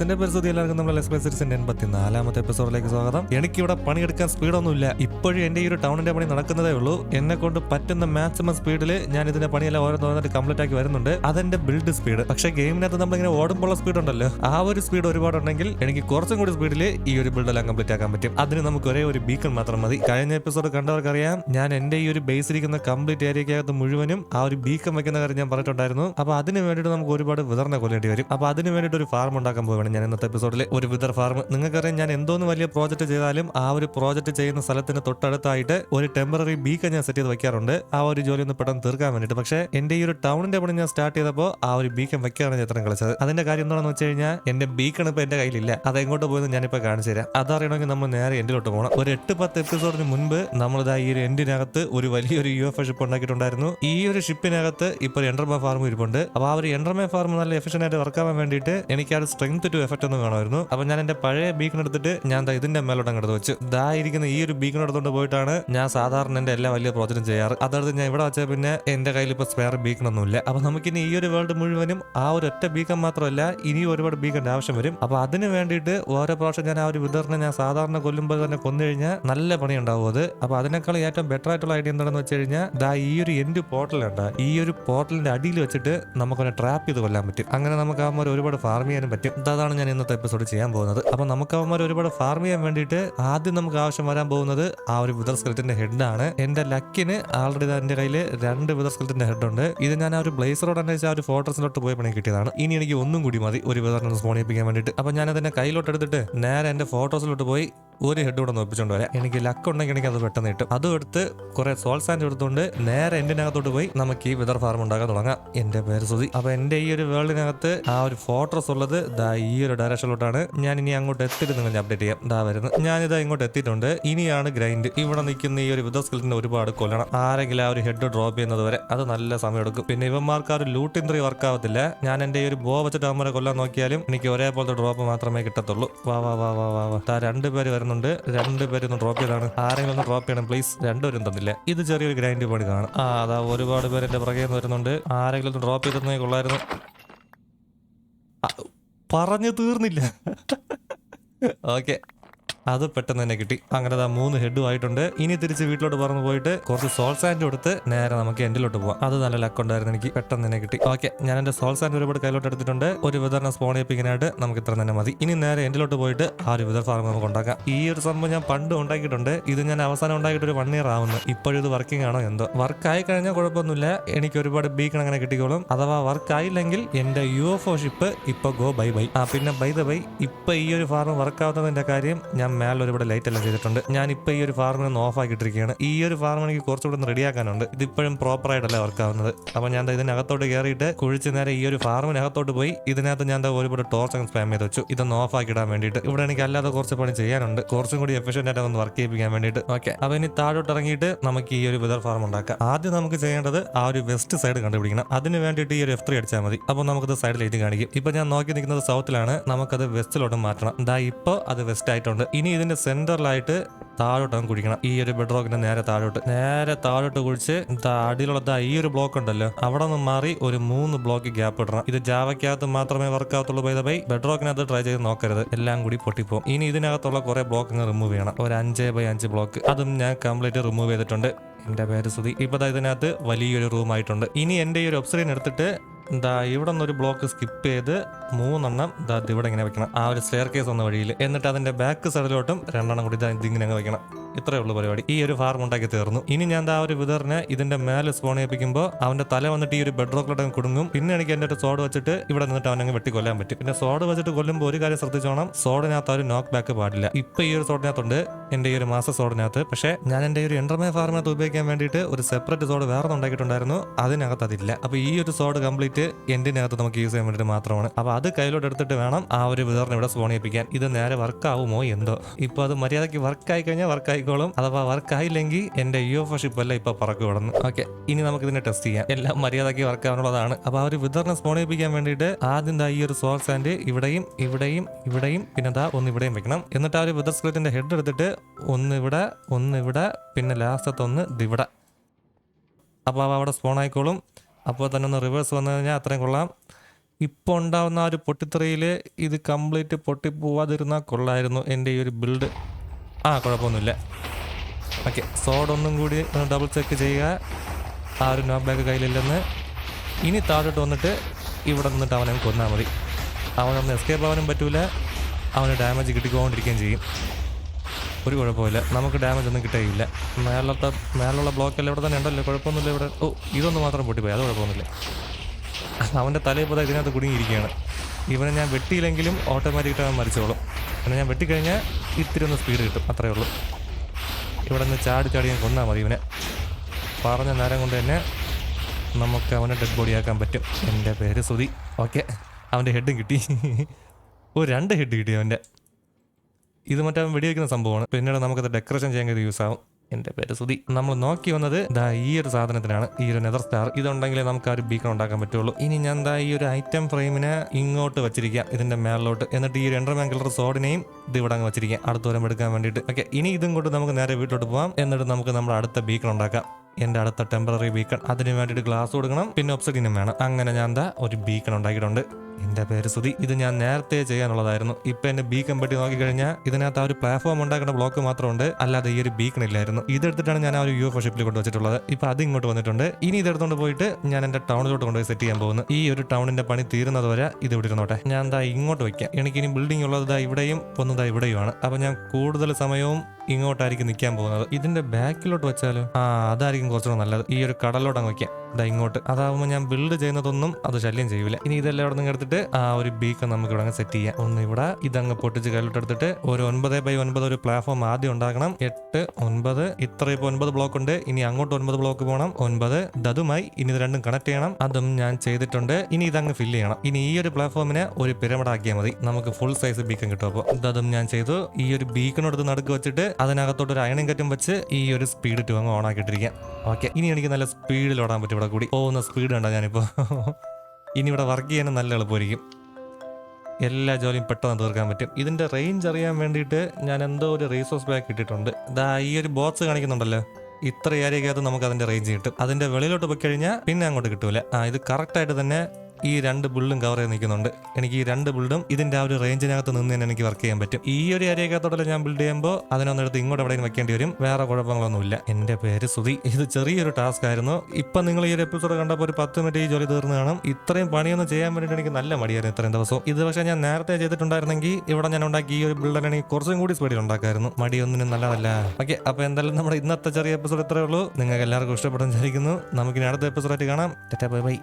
Guys എന്റെ പരിസ്ഥിതി എല്ലാവർക്കും നമ്മൾ എക്സ്പ്രസ് സീരീസിന്റെ എൺപത്തി നാലാമത്തെ എപ്പിസോഡിലേക്ക് സ്വാഗതം. എനിക്കിവിടെ പണിയെടുക്കാൻ സ്പീഡൊന്നുമില്ല. ഇപ്പോഴും എന്റെ ഈ ഒരു ടൗണിന്റെ പണി നടക്കുന്നതേ ഉള്ളൂ. എന്നെ കൊണ്ട് പറ്റുന്ന മാക്സിമം സ്പീഡിൽ ഞാൻ ഇതിന്റെ പണിയെല്ലാം ഓരോന്നോരോന്നായിട്ട് കംപ്ലീറ്റ് ആക്കി വരുന്നുണ്ട്. അതെന്റെ ബിൽഡ് സ്പീഡ് പക്ഷേ ഗെയിമിനകത്ത് നമ്മൾ ഇങ്ങനെ ഓടുമ്പോൾ സ്പീഡ് ഉണ്ടല്ലോ ആ ഒരു സ്പീഡ് ഒരുപാടുണ്ടെങ്കിൽ എനിക്ക് കുറച്ചും കൂടി സ്പീഡിൽ ഈ ഒരു ബിൽഡ് എല്ലാം കംപ്ലീറ്റ് ആക്കാൻ പറ്റും. അതിന് നമുക്ക് ഒരേ ഒരു ബീക്കൺ മാത്രം മതി. കഴിഞ്ഞ എപ്പിസോഡ് കണ്ടവർക്കറിയാം ഞാൻ എന്റെ ഈ ഒരു ബേസ് ഇരിക്കുന്ന കംപ്ലീറ്റ് ഏരിയക്കകത്ത് മുഴുവനും ആ ഒരു ബീക്കൺ വെക്കുന്ന കാര്യം ഞാൻ പറഞ്ഞിട്ടുണ്ടായിരുന്നു. അപ്പൊ അതിന് വേണ്ടിയിട്ട് നമുക്ക് ഒരുപാട് വിതർന്ന കൊല്ലേണ്ടി വരും. അപ്പൊ അതിന് വേണ്ടിയിട്ട് ഒരു ഫാർം ഉണ്ടാക്കാൻ പോവുകയാണ് ഞാൻ ഇന്നത്തെ എപ്പിസോഡിലെ ഒരു വിതർ ഫാർം നിങ്ങൾക്കറിയാം ഞാൻ എന്തോന്ന് വലിയ പ്രോജക്റ്റ് ചെയ്താലും ആ ഒരു പ്രോജക്റ്റ് ചെയ്യുന്ന സ്ഥലത്തിന് തൊട്ടടുത്തായിട്ട് ഒരു ടെമ്പററി ബീക്കൺ ഞാൻ സെറ്റ് ചെയ്ത് വെക്കാറുണ്ട്. ആ ഒരു ജോലി ഒന്ന് പെട്ടെന്ന് തീർക്കാൻ വേണ്ടിയിട്ട്. പക്ഷേ എന്റെ ഈ ഒരു ടൗണിന്റെ പണി ഞാൻ സ്റ്റാർട്ട് ചെയ്തപ്പോൾ ആ ഒരു ബീക്കൺ വെക്കാണ് ഞാൻ ഇത്രയും കളിച്ചത്. അതിന്റെ കാര്യം എന്താണെന്ന് വെച്ച് കഴിഞ്ഞാൽ എന്റെ ബീക്കൺ ഇപ്പൊ എന്റെ കയ്യിലില്ല. അത് എങ്ങോട്ട് പോയെന്ന് ഞാനിപ്പോ കാണിച്ചു തരാം. അതറിയണമെങ്കിൽ നമ്മൾ നേരെ എൻഡിലോട്ട് പോകണം. ഒരു എട്ട് പത്ത് എപ്പിസോഡിന് മുൻപ് നമ്മളിതാ ഈ ഒരു എൻഡിനകത്ത് ഒരു വലിയൊരു യു എഫ് ഷിപ്പ് ഉണ്ടാക്കിയിട്ടുണ്ടായിരുന്നു. ഈ ഒരു ഷിപ്പിനകത്ത് ഇപ്പൊ എൻഡർമ ഫാർമ് ഇരിപ്പുണ്ട്. അപ്പൊ ആ ഒരു എൻഡർമ ഫാർമ് നല്ല എഫിഷ്യൻ ആയിട്ട് വർക്ക് ആവാൻ വേണ്ടിയിട്ട് എനിക്ക് ആ സ്ട്രെങ്ത് ടു എഫക്റ്റ് ഒന്നും കാണുമായിരുന്നു. അപ്പൊ ഞാൻ എന്റെ പഴയ ബീക്കൺ എടുത്തിട്ട് ഞാൻ ഇതിന്റെ മേലോട്ട് അങ്ങോട്ട് വെച്ചു. ദാ ഇരിക്കുന്ന ഈ ഒരു ബീക്കൺ എടുത്തുകൊണ്ട് പോയിട്ടാണ് ഞാൻ സാധാരണ എന്റെ എല്ലാ വലിയ പ്രോജക്റ്റും ചെയ്യാറ്. അതെടുത്ത് ഞാൻ ഇവിടെ വെച്ചാൽ പിന്നെ എന്റെ കയ്യിൽ ഇപ്പൊ സ്പെയർ ബീക്കൺ ഒന്നുമില്ല അപ്പൊ നമുക്കിനി ഈ ഒരു വേൾഡ് മുഴുവനും ആ ഒരു ഒറ്റ ബീക്കൺ മാത്രമല്ല ഇനി ഒരുപാട് ബീക്കന്റെ ആവശ്യം വരും. അപ്പൊ അതിന് വേണ്ടിയിട്ട് ഓരോ പ്രാവശ്യം ഞാൻ ആ ഒരു വിതറിനെ ഞാൻ സാധാരണ കൊല്ലുമ്പോൾ തന്നെ കൊന്നു കഴിഞ്ഞാൽ നല്ല പണി ഉണ്ടാവും അത്. അപ്പൊ അതിനേക്കാൾ ഏറ്റവും ബെറ്റർ ആയിട്ടുള്ള ഐഡിയ എന്താണെന്ന് വെച്ച് കഴിഞ്ഞാൽ ദാ ഈ ഒരു എൻഡ് പോർട്ടൽ ഉണ്ട്. ഈ ഒരു പോർട്ടലിന്റെ അടിയിൽ വെച്ചിട്ട് നമുക്കൊന്ന് ട്രാപ്പ് ചെയ്ത് കൊല്ലാൻ പറ്റും. അങ്ങനെ നമുക്ക് ആ ഒരുപാട് ഫാർം ചെയ്യാനും പറ്റും. അതാണ് ഞാൻ ഇന്നത്തെ എപ്പിസോഡ് ചെയ്യാൻ പോകുന്നത്. അപ്പൊ നമുക്ക് അവന്മാർ ഒരുപാട് ഫാർം ചെയ്യാൻ വേണ്ടിയിട്ട് ആദ്യം നമുക്ക് ആവശ്യം വരാൻ പോകുന്നത് ആ ഒരു വിതർ സ്കെൽറ്റിന്റെ ഹെഡാണ് എന്റെ ലക്കിന് ആൾറെഡി എന്റെ കയ്യിൽ രണ്ട് വിതർ സ്കെൽറ്റിന്റെ ഹെഡ് ഉണ്ട്. ഇത് ഞാൻ ആ ഒരു ബ്ലേസറോട് അന്വേഷിച്ച ആ ഒരു ഫോട്ടോസിലോട്ട് പോയി പണി കിട്ടിയതാണ്. ഇനി എനിക്ക് ഒന്നും കൂടി മതി ഒരു വിതറിനെ സ്പോണിപ്പിക്കാൻ വേണ്ടിയിട്ട്. അപ്പൊ ഞാൻ അതിനെ കയ്യിലോട്ട് എടുത്തിട്ട് നേരെ എന്റെ ഫോട്ടോസിലോട്ട് പോയി ഒരു ഹെഡ് കൂടെ നോപ്പിച്ചോണ്ട് വരാം. എനിക്ക് ലക്ക് ഉണ്ടെങ്കിൽ എനിക്ക് അത് പെട്ടെന്ന് കിട്ടും. അതും എടുത്ത് കുറെ സോൾ സാൻഡ് എടുത്തുകൊണ്ട് നേരെ എൻഡിനകത്തോട്ട് പോയി നമുക്ക് ഈ വിതർ ഫാർം ഉണ്ടാക്കാൻ തുടങ്ങാം. എന്റെ പേര് സുതി അപ്പൊ എന്റെ ഈ ഒരു വേൾഡിനകത്ത് ആ ഒരു ഫോട്ടോസ് ഉള്ളത് ദാ ഈ ഒരു ഡയറക്ഷനിലോട്ടാണ് ഞാൻ ഇനി അങ്ങോട്ട് എത്തിയിട്ട് നിങ്ങൾ അപ്ഡേറ്റ് ചെയ്യാം. ദാ വരുന്നത് ഞാനിതാ ഇങ്ങോട്ട് എത്തിയിട്ടുണ്ട്. ഇനിയാണ് ഗ്രൈൻഡ് ഇവിടെ നിൽക്കുന്ന ഈ ഒരു വിതർ സ്കിൽറ്റിന് ഒരുപാട് കൊല്ലണം. ആരെങ്കിലും ആ ഒരു ഹെഡ് ഡ്രോപ്പ് ചെയ്യുന്നത് വരെ അത് നല്ല സമയം എടുക്കും. പിന്നെ ഇവന്മാർക്ക് ആ ഒരു ലൂട്ട് ഇൻട്രി വർക്ക് ആവത്തില്ല. ഞാൻ എന്റെ ഈ ഒരു ബോ വെച്ചിട്ട് അമ്മരെ കൊല്ലാൻ നോക്കിയാലും എനിക്ക് ഒരേപോലത്തെ ഡ്രോപ്പ് മാത്രമേ കിട്ടത്തുള്ളൂ. വാ വാ വാ വാ വാ ദാ രണ്ടുപേര് വരുന്നുണ്ട് രണ്ടുപേരും ഡ്രോപ്പ് ചെയ്താണ്. ആരെങ്കിലും ഒന്ന് ഡ്രോപ്പ് ചെയ്യണം പ്ലീസ് രണ്ടുപേരും തന്നില്ല. ഇത് ചെറിയൊരു ഗ്രൈൻഡ് പണി ആ അതാ ഒരുപാട് പേര് എന്റെ പുറകെ വരുന്നുണ്ട്. ആരെങ്കിലും ഒന്ന് ഡ്രോപ്പ് ചെയ്തെന്നേ കൊള്ളായിരുന്നു. പറഞ്ഞു തീർന്നില്ല. ഓക്കെ അത് പെട്ടെന്ന് തന്നെ കിട്ടി. അങ്ങനെ ദാ മൂന്ന് ഹെഡും ആയിട്ടുണ്ട്. ഇനി തിരിച്ച് വീട്ടിലോട്ട് പറന്ന് പോയിട്ട് കുറച്ച് സോൾ സാൻഡ് കൊടുത്ത് നേരെ നമുക്ക് എൻഡിലോട്ട് പോവാം. അത് നല്ല ലക്ക് ഉണ്ടായിരുന്നു എനിക്ക്. പെട്ടെന്ന് തന്നെ കിട്ടി. ഓക്കെ ഞാൻ എന്റെ സോൾ സാൻഡ് ഒരുപാട് കയ്യിലോട്ട് എടുത്തിട്ടുണ്ട്. ഒരു വിതരണ സ്പോൺ ചെയ്യിപ്പിക്കാനായിട്ട് നമുക്ക് ഇത്ര തന്നെ മതി. ഇനി നേരെ എൻഡിലോട്ട് പോയിട്ട് ആ ഒരു വിതർ ഫാർമ് നമുക്ക് ഉണ്ടാക്കാം. ഈ ഒരു സംഭവം ഞാൻ പണ്ട് ഉണ്ടാക്കിയിട്ടുണ്ട്. ഇത് ഞാൻ അവസാനം ഉണ്ടാക്കിയിട്ട് ഒരു വൺ ഇയർ ആവുന്നു. ഇപ്പോഴും ഇത് വർക്കിംഗ് ആണോ എന്തോ. വർക്ക് ആയി കഴിഞ്ഞാൽ കുഴപ്പമൊന്നുമില്ല. എനിക്ക് ഒരുപാട് ബീക്കൺ അങ്ങനെ കിട്ടിക്കോളും. അഥവാ വർക്ക് ആയില്ലെങ്കിൽ എന്റെ യു എഫ് ഒ ഷിപ്പ് ഇപ്പൊ ഗോ ബൈ ബൈ ആ പിന്നെ ബൈ ദ ബൈ ഇപ്പൊ ഈ ഒരു ഫാർമ് വർക്ക് ആവുന്നതിന്റെ കാര്യം ഞാൻ മേലെ ഒരുപാട് ലൈറ്റ് എല്ലാം ചെയ്തിട്ടുണ്ട്. ഞാൻ ഇപ്പൊ ഈ ഒരു ഫാർമിനെ ഒന്ന് ഓഫ് ആക്കിയിട്ടിരിക്കുകയാണ്. ഈ ഒരു ഫാർം എനിക്ക് കുറച്ചുകൂടെ ഒന്ന് റെഡിയാക്കാനുണ്ട് ഇതിപ്പോഴും പ്രോപ്പർ ആയിട്ടല്ല വർക്ക് ആവുന്നത്. അപ്പൊ ഞാൻ ഇതിനകത്തോട്ട് കയറിയിട്ട് കുഴിച്ച് നേരെ ഈ ഒരു ഫാർമിനകത്തോട്ട് പോയി ഇതിനകത്ത് ഞാൻ ഒരുപാട് ടോർച്ച് അങ്ങ് സ്പാം ചെയ്ത് വെച്ചു. ഇതൊന്ന് ഓഫ് ആക്കിടാൻ വേണ്ടിയിട്ട്. ഇവിടെ എനിക്ക് അല്ലാതെ കുറച്ച് പണി ചെയ്യാനുണ്ട്. കുറച്ചും കൂടി എഫിഷ്യന്റ് ആയിട്ട് ഒന്ന് വർക്ക് ചെയ്യിപ്പിക്കാൻ വേണ്ടിയിട്ട്. ഓക്കെ അപ്പൊ ഇനി താഴോട്ട് ഇറങ്ങിയിട്ട് നമുക്ക് ഈ ഒരു വിതർ ഫാർം ഉണ്ടാക്കാം. ആദ്യം നമുക്ക് ചെയ്യേണ്ടത് ആ ഒരു വെസ്റ്റ് സൈഡ് കണ്ടുപിടിക്കണം. അതിന് വേണ്ടിയിട്ട് ഈ ഒരു എഫ് ത്രീ അടിച്ചാൽ മതി. അപ്പോൾ നമുക്കത് സൈഡിൽ എഴുതി കാണിക്കും. ഇപ്പൊ ഞാൻ നോക്കി നിൽക്കുന്നത് സൗത്തിലാണ് നമുക്കത് വെസ്റ്റിലോട്ട് മാറ്റണം. ദാ ഇപ്പോൾ അത് വെസ്റ്റ് ആയിട്ടുണ്ട്. ഇനി ഇതിന്റെ സെന്ററിലായിട്ട് താഴോട്ട് അങ്ങ് കുഴിക്കണം. ഈ ഒരു ബെഡ്റോക്കിന്റെ നേരെ താഴോട്ട്. നേരെ താഴോട്ട് കുഴിച്ച് അടിയിലുള്ള ഈ ഒരു ബ്ലോക്ക് ഉണ്ടല്ലോ. അവിടെ നിന്ന് മാറി ഒരു മൂന്ന് ബ്ലോക്ക് ഗ്യാപ്പ് ഇടണം. ഇത് ജാവയ്ക്കകത്ത് മാത്രമേ വർക്ക് ആവത്തുള്ളൂ ബൈ ബൈ ബെഡ്റോക്കിനകത്ത് ട്രൈ ചെയ്ത് നോക്കരുത്. എല്ലാം കൂടി പൊട്ടിപ്പോകും ഇനി ഇതിനകത്തുള്ള കുറെ ബ്ലോക്ക് റിമൂവ് ചെയ്യണം. ഒരു അഞ്ച് ബൈ അഞ്ച് ബ്ലോക്ക് അതും ഞാൻ കംപ്ലീറ്റ് റിമൂവ് ചെയ്തിട്ടുണ്ട്. എന്റെ പേര് സുധി ഇപ്പൊ ഇതിനകത്ത് വലിയൊരു റൂം ആയിട്ടുണ്ട്. ഇനി എന്റെ ഈ ഒരു ഒബ്സറിയൻ എടുത്തിട്ട് ദാ ഇവിടെ ഒരു ബ്ലോക്ക് സ്കിപ്പ് ചെയ്ത് മൂന്നെണ്ണം ദാ ഇത് ഇവിടെ ഇങ്ങനെ വെക്കണം. ആ ഒരു സ്റ്റെയർ കേസ് വന്ന വഴിയിൽ. എന്നിട്ട് അതിന്റെ ബാക്ക് സൈഡിലോട്ടും രണ്ടെണ്ണം കൂടി ദാ ഇതിങ്ങനെ വെക്കണം. ഇത്രേ ഉള്ളൂ പരിപാടി. ഈ ഒരു ഫാർം ഉണ്ടാക്കി തീർന്നു. ഇനി ഞാൻ ആ ഒരു വിതറിനെ ഇതിന്റെ മേലെ സ്പോൺ ചെയ്യിപ്പിക്കുമ്പോൾ അവന്റെ തല വന്നിട്ട് ഈ ഒരു ബെഡ്റോക്കിലോട്ട് റോക്കിലോട്ട് കുടുങ്ങും. പിന്നെ എനിക്ക് എന്റെ ഒരു സോഡ് വെച്ചിട്ട് ഇവിടെ നിന്നിട്ട് അവനങ്ങ് വെട്ടി കൊല്ലാൻ പറ്റും. പിന്നെ സോഡ് വെച്ചിട്ട് കൊല്ലുമ്പോൾ ഒരു കാര്യം ശ്രദ്ധിച്ചോണം. സോഡിനകത്ത് ഒരു നോക്ക് ബാക്ക് പാടില്ല. ഇപ്പൊ ഈ ഒരു സോഡിനകത്തുണ്ട് എന്റെ ഈ ഒരു മാസ സോഡിനകത്ത് പക്ഷേ ഞാൻ എന്റെ ഒരു എൻഡർമേ ഫാർമിനകത്ത് ഉപയോഗിക്കാൻ വേണ്ടിയിട്ട് ഒരു സെപ്പറേറ്റ് സോഡ് വേറെ ഉണ്ടാക്കിയിട്ടുണ്ടായിരുന്നു. അതിനകത്ത് അതില്ല. അപ്പൊ ഈ ഒരു സോഡ് കംപ്ലീറ്റ് എൻഡിനകത്ത് നമുക്ക് യൂസ് ചെയ്യാൻ വേണ്ടിയിട്ട് മാത്രമാണ്. അപ്പൊ അത് കയ്യിലോട്ട് എടുത്തിട്ട് വേണം ആ ഒരു വിതറിനെ ഇവിടെ സ്പോൺ ഇത് നേരെ വർക്ക് ആവുമോ എന്തോ. ഇപ്പൊ അത് മര്യാദയ്ക്ക് വർക്ക് ആയി കഴിഞ്ഞാൽ വർക്ക് ആയിക്കോളും അഥവാ വർക്ക് ആയില്ലെങ്കിൽ എന്റെ യു എഫ് ഷിപ്പ് എല്ലാം ഇപ്പൊ പറക്കു വിടുന്നു ഓക്കെ. ഇനി നമുക്ക് ഇതിനെ ടെസ്റ്റ് ചെയ്യാം. എല്ലാം മര്യാദയ്ക്ക് വർക്ക് ആവാനുള്ളതാണ് അപ്പൊ ആ ഒരു വിതരണം സ്പോൺ ചെയ്യിപ്പിക്കാൻ വേണ്ടിയിട്ട് ആദ്യം ദാ ഈ ഒരു സോഴ്സ് ആൻഡ് ഇവിടെയും ഇവിടെയും ഇവിടെയും പിന്നെ ദാ ഒന്ന് ഇവിടെയും വെക്കണം. എന്നിട്ട് ആ ഒരു വിതർ ഹെഡ് എടുത്തിട്ട് ഒന്ന് ഇവിടെ ഒന്ന് ഇവിടെ പിന്നെ ലാസ്റ്റത്തെ ഒന്ന് ഇവിടെ. അപ്പോൾ അവ അവിടെ സ്പോൺ ആയിക്കോളും. അപ്പോൾ തന്നെ ഒന്ന് റിവേഴ്സ് വന്നു കഴിഞ്ഞാൽ അത്രയും കൊള്ളാം. ഇപ്പോൾ ഉണ്ടാവുന്ന ആ ഒരു പൊട്ടിത്തെറിയിൽ ഇത് കംപ്ലീറ്റ് പൊട്ടിപ്പോവാതിരുന്നാൽ കൊള്ളായിരുന്നു എന്റെ ഈ ഒരു ബിൽഡ്. ആ കുഴപ്പമൊന്നുമില്ല. ഓക്കെ സോഡ് ഒന്നും കൂടി ഡബിൾ ചെക്ക് ചെയ്യുക. ആ ഒരു നോട്ട് ബാഗ് കയ്യിലില്ലെന്ന്. ഇനി താഴോട്ട് വന്നിട്ട് ഇവിടെ നിന്നിട്ട് അവനെ കൊന്നാൽ മതി. അവനൊന്ന് എസ്കേപ്പ് ആവാനും പറ്റൂല. അവന് ഡാമേജ് കിട്ടിക്കൊണ്ടിരിക്കുകയും ചെയ്യും. ഒരു കുഴപ്പമില്ല. നമുക്ക് ഡാമേജ് ഒന്നും കിട്ടുകയില്ല. മേലത്തെ മേലുള്ള ബ്ലോക്കെല്ലാം ഇവിടെ തന്നെ ഉണ്ടല്ലോ. കുഴപ്പമൊന്നുമില്ല ഇവിടെ. ഓ ഇതൊന്ന് മാത്രം പൊട്ടിപ്പോയി. അത് കുഴപ്പമൊന്നുമില്ല. അവന്റെ തലയിൽ ഇപ്പോൾ ഇതിനകത്ത് കുടുങ്ങിയിരിക്കുകയാണ്. ഇവനെ ഞാൻ വെട്ടിയില്ലെങ്കിലും ഓട്ടോമാറ്റിക്കായിട്ട് അവൻ മരിച്ചോളും. പിന്നെ ഞാൻ വെട്ടിക്കഴിഞ്ഞാൽ ഇത്തിരി ഒന്ന് സ്പീഡ് കിട്ടും അത്രയേ ഉള്ളൂ. ഇവിടെ നിന്ന് ചാടി ചാടി ഞാൻ കൊന്നാൽ മതി ഇവനെ. പറഞ്ഞ നേരം കൊണ്ട് തന്നെ നമുക്ക് അവനെ ഡെഡ് ബോഡി ആക്കാൻ പറ്റും. എന്റെ പേര് സുധി ഓക്കെ. അവന്റെ ഹെഡും കിട്ടി. ഓ രണ്ട് ഹെഡ് കിട്ടി അവന്റെ. ഇത് മറ്റേ വെടിവെക്കുന്ന സംഭവമാണ്. പിന്നീട് നമുക്കത് ഡെക്കറേഷൻ ചെയ്യാൻ യൂസ് ആവും. എന്റെ പേര് സുതി നമ്മൾ നോക്കി വന്നത് ദാ ഈ ഒരു സാധനത്തിനാണ് ഈ ഒരു നെതർ സ്റ്റാർ. ഇതുണ്ടെങ്കിലേ നമുക്ക് ആ ഒരു ബീക്കൺ ഉണ്ടാക്കാൻ പറ്റുള്ളൂ. ഇനി ഞാൻ ദാ ഈ ഒരു ഐറ്റം ഫ്രെയിമിനെ ഇങ്ങോട്ട് വെച്ചിരിക്കാം ഇതിന്റെ മേളിലോട്ട്. എന്നിട്ട് ഈ ഒരു എൻഡർ കളർ സോഡിനെയും ഇത് ഇവിടെ അങ്ങ് വെച്ചിരിക്കാം അടുത്ത വരം എടുക്കാൻ വേണ്ടിയിട്ട്. ഓക്കെ ഇനി ഇതും കൊണ്ട് നമുക്ക് നേരെ വീട്ടിലോട്ട് പോകാം എന്നിട്ട് നമുക്ക് നമ്മുടെ അടുത്ത ബീക്കൺ ഉണ്ടാക്കാം. എന്റെ അടുത്ത ടെമ്പററി ബീക്കൺ അതിന് വേണ്ടിയിട്ട് ഗ്ലാസ് കൊടുക്കണം. പിന്നെ ഒബ്സഡിനും വേണം. അങ്ങനെ ഞാൻ ദാ ഒരു ബീക്കൺ ഉണ്ടാക്കിയിട്ടുണ്ട്. എന്റെ പേര് സുധി. ഇത് ഞാൻ നേരത്തെ ചെയ്യാനുള്ളതായിരുന്നു. ഇപ്പൊ എന്റെ ബീക്കൺ പറ്റി നോക്കിക്കഴിഞ്ഞാൽ ഇതിനകത്ത് ആ ഒരു പ്ലാറ്റ്ഫോം ഉണ്ടാക്കുന്ന ബ്ലോക്ക് മാത്രമുണ്ട്. അല്ലാതെ ഈ ഒരു ബീക്കൺ ഇല്ലായിരുന്നു. ഇതെടുത്തിട്ടാണ് ഞാൻ ആ ഒരു യു എഫ് ഷിപ്പിൽ കൊണ്ടുവച്ചിട്ടുള്ളത്. ഇപ്പൊ അത് ഇങ്ങോട്ട് വന്നിട്ടുണ്ട്. ഇനി ഇതെടുത്തോണ്ട് പോയിട്ട് ഞാൻ എന്റെ ടൗണിലോട്ട് കൊണ്ടുപോയി സെറ്റ് ചെയ്യാൻ പോകുന്നു. ഈ ഒരു ടൗണിന്റെ പണി തീരുന്നത് വരെ ഇത് ഇവിടെ ഇരുന്നോട്ടെ. ഞാൻ ദാ ഇങ്ങോട്ട് വയ്ക്കാം എനിക്ക് ഇനി ബിൽഡിംഗ് ഉള്ളത് ഇവിടെയും ഒന്ന് ഇവിടെയുമാണ്. അപ്പൊ ഞാൻ കൂടുതൽ സമയവും ഇങ്ങോട്ടായിരിക്കും നിൽക്കാൻ പോകുന്നത്. ഇതിന്റെ ബാക്കിലോട്ട് വെച്ചാലോ? ആ അതായിരിക്കും കുറച്ചുകൂടെ നല്ലത്. ഈ ഒരു കടലോട്ട് അങ്ങ് വെക്കാം. ദാ ഇങ്ങോട്ട്. അതാവുമ്പോൾ ഞാൻ ബിൽഡ് ചെയ്യുന്നതൊന്നും അത് ശല്യം ചെയ്യൂല. ഇനി ഇതെല്ലാം ഇവിടെ നിന്ന് എടുത്തിട്ട് ആ ഒരു ബീക്ക് നമുക്ക് ഇവിടെ സെറ്റ് ചെയ്യാം. ഒന്ന് ഇവിടെ ഇതങ്ങ് പൊട്ടിച്ച് കയ്യിലോട്ട് എടുത്തിട്ട് ഒരു ഒൻപത് ബൈ ഒൻപത് ഒരു പ്ലാറ്റ്ഫോം ആദ്യം ഉണ്ടാക്കണം. എട്ട് ഒൻപത് ഇത്ര ഇപ്പോൾ ഒൻപത് ബ്ലോക്ക് ഉണ്ട്. ഇനി അങ്ങോട്ട് ഒൻപത് ബ്ലോക്ക് പോകണം ഒൻപത് ദതുമായി ഇനി ഇത് രണ്ടും കണക്ട് ചെയ്യണം. അതും ഞാൻ ചെയ്തിട്ടുണ്ട്. ഇനി ഇതങ്ങ് ഫില്ല് ചെയ്യണം. ഇനി ഈ ഒരു പ്ലാറ്റ്ഫോമിനെ ഒരു പിരമിഡ് ആക്കിയാൽ മതി. നമുക്ക് ഫുൾ സൈസ് ബീക്കൺ കിട്ടും അപ്പോൾ ഇതും ഞാൻ ചെയ്തു. ഈ ഒരു ബീക്കണോട് നടുക്ക് വെച്ചിട്ട് അതിനകത്തോട്ട് ഒരു അയണിംഗ് കറ്റും വെച്ച് ഈ ഒരു സ്പീഡ് ടു അങ്ങ് ഓൺ ആക്കിയിട്ടിരിക്കാം. ഓക്കെ ഇനി എനിക്ക് നല്ല സ്പീഡിൽ ഓടാൻ പറ്റും. ഇവിടെ കൂടി പോകുന്ന സ്പീഡ് കണ്ട ഞാനിപ്പോൾ ഇനി ഇവിടെ വർക്ക് ചെയ്യാനും നല്ല എളുപ്പമായിരിക്കും. എല്ലാ ജോലിയും പെട്ടെന്ന് തീർക്കാൻ പറ്റും. ഇതിന്റെ റേഞ്ച് അറിയാൻ വേണ്ടിയിട്ട് ഞാൻ എന്തോ ഒരു റീസോഴ്സ് ബാക്ക് ഇട്ടിട്ടുണ്ട്. ദാ ഈ ഒരു ബോക്സ് കാണിക്കുന്നുണ്ടല്ലോ. ഇത്ര ഏരിയക്കകത്ത് നമുക്ക് അതിന്റെ റേഞ്ച് കിട്ടും. അതിന്റെ വെളിയിലോട്ട് പോയി കഴിഞ്ഞാൽ പിന്നെ അങ്ങോട്ട് കിട്ടൂല. ആ ഇത് കറക്റ്റായിട്ട് തന്നെ ഈ രണ്ട് ബിൽഡും കവർ ചെയ്ത് നിൽക്കുന്നുണ്ട്. എനിക്ക് ഈ രണ്ട് ബിൽഡും ഇതിന്റെ ആ ഒരു റേഞ്ചിനകത്ത് നിന്ന് തന്നെ എനിക്ക് വർക്ക് ചെയ്യാൻ പറ്റും. ഈ ഒരു ഏരിയക്കകത്തോടെ ഞാൻ ബിൽഡ് ചെയ്യുമ്പോൾ അതിനൊന്നെടുത്ത് ഇങ്ങോട്ട് എവിടെയും വെക്കേണ്ടി വരും. വേറെ കുഴപ്പങ്ങളൊന്നുമില്ല. എന്റെ പേര് സുധി. ഇത് ചെറിയൊരു ടാസ്ക് ആയിരുന്നു. ഇപ്പൊ നിങ്ങൾ ഈ ഒരു എപ്പിസോഡ് കണ്ടപ്പോൾ ഒരു പത്ത് മിനിറ്റ് ഈ ജോലി തീർന്നു കാണും. ഇത്രയും പണിയൊന്നും ചെയ്യാൻ വേണ്ടിയിട്ട് എനിക്ക് നല്ല മടിയായിരുന്നു ഇത്രയും ദിവസം ഇത് പക്ഷേ ഞാൻ നേരത്തെ ചെയ്തിട്ടുണ്ടായിരുന്നെങ്കിൽ ഇവിടെ ഞാൻ ഉണ്ടാക്കി ഈ ഒരു ബിൽഡറിനെ കുറച്ചും കൂടി സ്പീഡിൽ ഉണ്ടാക്കായിരുന്നു. മടിയൊന്നിനും നല്ലതല്ല. ഓക്കെ അപ്പൊ എന്തായാലും നമ്മുടെ ഇന്നത്തെ ചെറിയ എപ്പിസോഡ് ഇത്രയേ ഉള്ളൂ. നിങ്ങൾക്ക് എല്ലാവർക്കും ഇഷ്ടപ്പെടുന്ന വിചാരിക്കുന്നു. നമുക്കിനി അടുത്ത എപ്പിസോഡായിട്ട് കാണാം. Bye bye